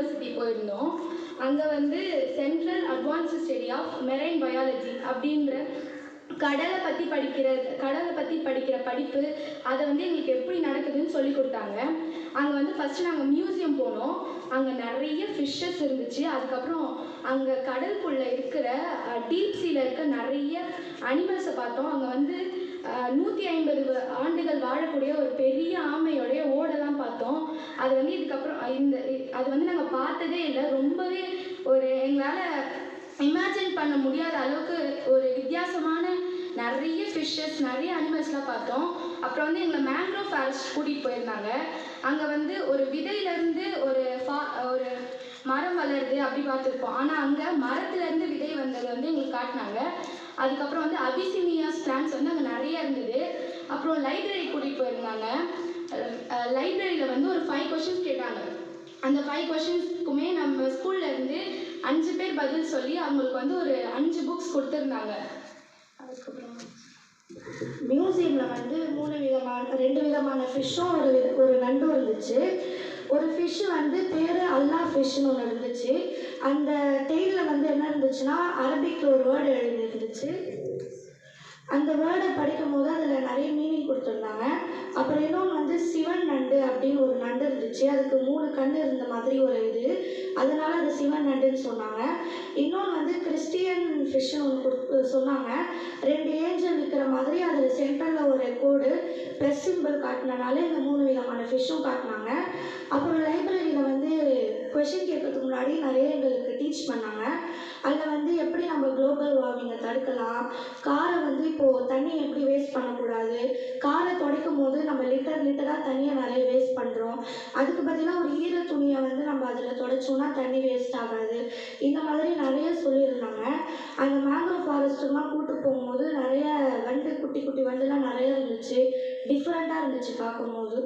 University போயிருந்தோம். அங்கே வந்து central advanced study of marine biology அப்படின்ற கடலை பற்றி படிக்கிற கடலை பற்றி படிக்கிற படிப்பு அதை வந்து எங்களுக்கு எப்படி நடக்குதுன்னு சொல்லி கொடுத்தாங்க. அங்கே வந்து ஃபஸ்ட்டு நாங்கள் மியூசியம் போனோம். அங்கே நிறைய ஃபிஷ்ஷஸ் இருந்துச்சு. அதுக்கப்புறம் அங்கே கடலுக்குள்ளே இருக்கிற டீப் இருக்க நிறைய அனிமல்ஸை பார்த்தோம். அங்கே வந்து நூற்றி ஐம்பது ஆண்டுகள் வாழக்கூடிய ஒரு பெரிய ஆமையோடைய ஓடெல்லாம் பார்த்தோம். அது வந்து இதுக்கப்புறம் இந்த அது வந்து நாங்கள் பார்த்ததே இல்லை ரொம்பவே ஒரு எங்களால் இமேஜின் பண்ண முடியாத அளவுக்கு ஒரு வித்தியாசமான நிறைய ஃபிஷ்ஷஸ் நிறைய அனிமல்ஸ்லாம் பார்த்தோம். அப்புறம் வந்து எங்களை மேங்க்ரோவ் ஃபாரஸ்ட் கூட்டிகிட்டு போயிருந்தாங்க. அங்கே வந்து ஒரு விதையிலேருந்து ஒரு ஃபா ஒரு மரம் வளருது அப்படி பார்த்துருப்போம். ஆனால் அங்கே மரத்துலேருந்து விதை வந்ததை வந்து எங்களுக்கு காட்டினாங்க. அதுக்கப்புறம் வந்து அபிசினியாஸ் பிளான்ஸ் வந்து அங்கே நிறைய இருந்தது. அப்புறம் லைப்ரரி கூட்டிகிட்டு போயிருந்தாங்க. லைப்ரரியில் வந்து ஒரு ஃபைவ் கொஷின்ஸ் கேட்டாங்க. அந்த ஃபைவ் கொஷின்ஸ்க்குமே நம்ம ஸ்கூல்லேருந்து அஞ்சு பேர் பதில் சொல்லி அவங்களுக்கு வந்து ஒரு அஞ்சு புக்ஸ் கொடுத்துருந்தாங்க. அதுக்கப்புறம் மியூசியமில் வந்து மூணு விதமான ரெண்டு விதமான ஃபிஷ்ஷும் ஒரு வித ஒரு நண்டும் இருந்துச்சு. ஒரு ஃபிஷ் வந்து பேர் அல்லா ஃபிஷ்னு ஒன்று இருந்துச்சு. அந்த டெய்லில் வந்து என்ன இருந்துச்சுன்னா அரபிக்கில் ஒரு வேர்டு எழுதிருந்துச்சு அந்த வேர்டை படிக்கும் போது அதில் நிறைய மீனிங் கொடுத்துருந்தாங்க அப்புறம் இன்னொன்று வந்து சிவன் நண்டு அப்படின்னு ஒரு நண்டு இருந்துச்சு. அதுக்கு மூணு கண் இருந்த மாதிரி ஒரு இது. அதனால அது சிவன் நண்டுன்னு சொன்னாங்க. இன்னொன்று வந்து கிறிஸ்டியன் ஃபிஷ்ஷு ஒன்று சொன்னாங்க. ரெண்டு ஏஞ்சல் இருக்கிற மாதிரி அதில் சென்டரில் ஒரு கோடு ப்ளஸ் சிம்பிள் காட்டினனால இந்த மூணு விதமான ஃபிஷ்ஷும் காட்டினாங்க. அப்புறம் லைப்ரரியில் வந்து கொஷின் கேட்கறதுக்கு முன்னாடி நிறைய எங்களுக்கு டீச் பண்ணாங்க. அதில் வந்து எப்படி நம்ம குளோபல் தடுக்கலாம். காரை வந்து இப்போது தண்ணி எப்படி வேஸ்ட் பண்ணக்கூடாது? காரை துடைக்கும் போது நம்ம லிட்டர் லிட்டராக தண்ணியை நிறைய வேஸ்ட் பண்ணுறோம் அதுக்கு பதிலாக ஒரு ஈர துணியை வந்து நம்ம அதில் துடைச்சோம்னா தண்ணி வேஸ்ட் ஆகாது. இந்த மாதிரி நிறைய சொல்லியிருந்தாங்க. அந்த மேங்க்ரோவ் ஃபாரஸ்ட்டுலாம் கூட்டு போகும்போது நிறைய வண்டு குட்டி குட்டி வண்டுலாம் நிறைய இருந்துச்சு. டிஃப்ரெண்ட்டாக இருந்துச்சு பார்க்கும்போது.